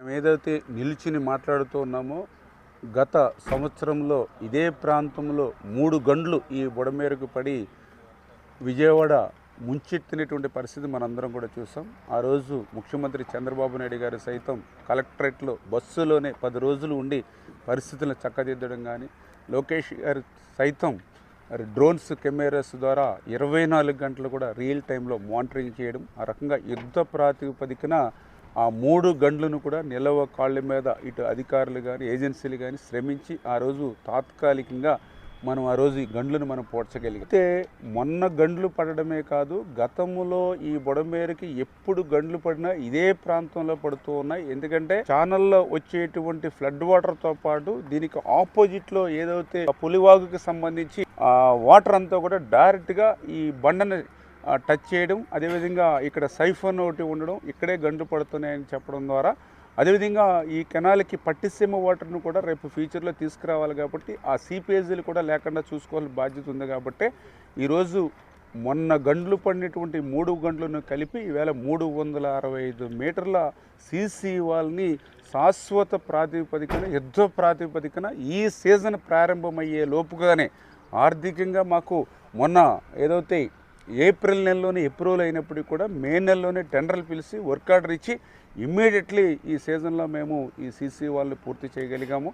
మేము ఏదైతే నిలిచిని మాట్లాడుతూ ఉన్నామో గత సంవత్సరంలో ఇదే ప్రాంతంలో మూడు గంటలు ఈ బుడమేరకు పడి విజయవాడ ముంచెత్తినటువంటి పరిస్థితి మనందరం కూడా చూసాం. ఆ రోజు ముఖ్యమంత్రి చంద్రబాబు నాయుడు గారు సైతం కలెక్టరేట్లో బస్సులోనే పది రోజులు ఉండి పరిస్థితులను చక్కదిద్దడం కానీ లోకేష్ గారు సైతం డ్రోన్స్ కెమెరాస్ ద్వారా ఇరవై నాలుగు గంటలు కూడా రియల్ టైంలో మానిటరింగ్ చేయడం ఆ రకంగా యుద్ధ ప్రాతిపదికన ఆ మూడు గంటలను కూడా నిలవ కాళ్ళ మీద ఇటు అధికారులు కానీ ఏజెన్సీలు కానీ శ్రమించి ఆ రోజు తాత్కాలికంగా మనం ఆ రోజు ఈ గండ్లను మనం పోడ్చగలిగితే మొన్న గండ్లు పడడమే కాదు గతంలో ఈ బుడమేరుకి ఎప్పుడు గండ్లు పడినా ఇదే ప్రాంతంలో పడుతూ ఉన్నాయి. ఎందుకంటే ఛానల్లో వచ్చేటువంటి ఫ్లడ్ వాటర్తో పాటు దీనికి ఆపోజిట్లో ఏదైతే పులివాగుకి సంబంధించి ఆ వాటర్ అంతా కూడా డైరెక్ట్గా ఈ బండని టచ్ చేయడం అదేవిధంగా ఇక్కడ సైఫోన్ ఒకటి ఉండడం ఇక్కడే గండ్లు పడుతున్నాయని చెప్పడం ద్వారా అదేవిధంగా ఈ కెనాల్కి పట్టిసీమ వాటర్ను కూడా రేపు ఫ్యూచర్లో తీసుకురావాలి కాబట్టి ఆ సీపేజీలు కూడా లేకుండా చూసుకోవాల్సిన బాధ్యత ఉంది కాబట్టి ఈరోజు మొన్న గండ్లు పడినటువంటి మూడు గండ్లను కలిపి ఈవేళ మూడు వందల అరవై ఐదు మీటర్ల సీసీ వాల్ని శాశ్వత ప్రాతిపదికన యుద్ధ ప్రాతిపదికన ఈ సీజన్ ప్రారంభమయ్యే లోపుగానే ఆర్థికంగా మాకు మొన్న ఏదైతే ఏప్రిల్ నెలలోనే అప్రూవల్ అయినప్పటికీ కూడా మే నెలలోనే టెండర్లు పిలిచి వర్క్ ఆర్డర్ ఇచ్చి ఇమ్మీడియట్లీ ఈ సీజన్లో మేము ఈ సీసీ వాళ్ళు పూర్తి చేయగలిగాము.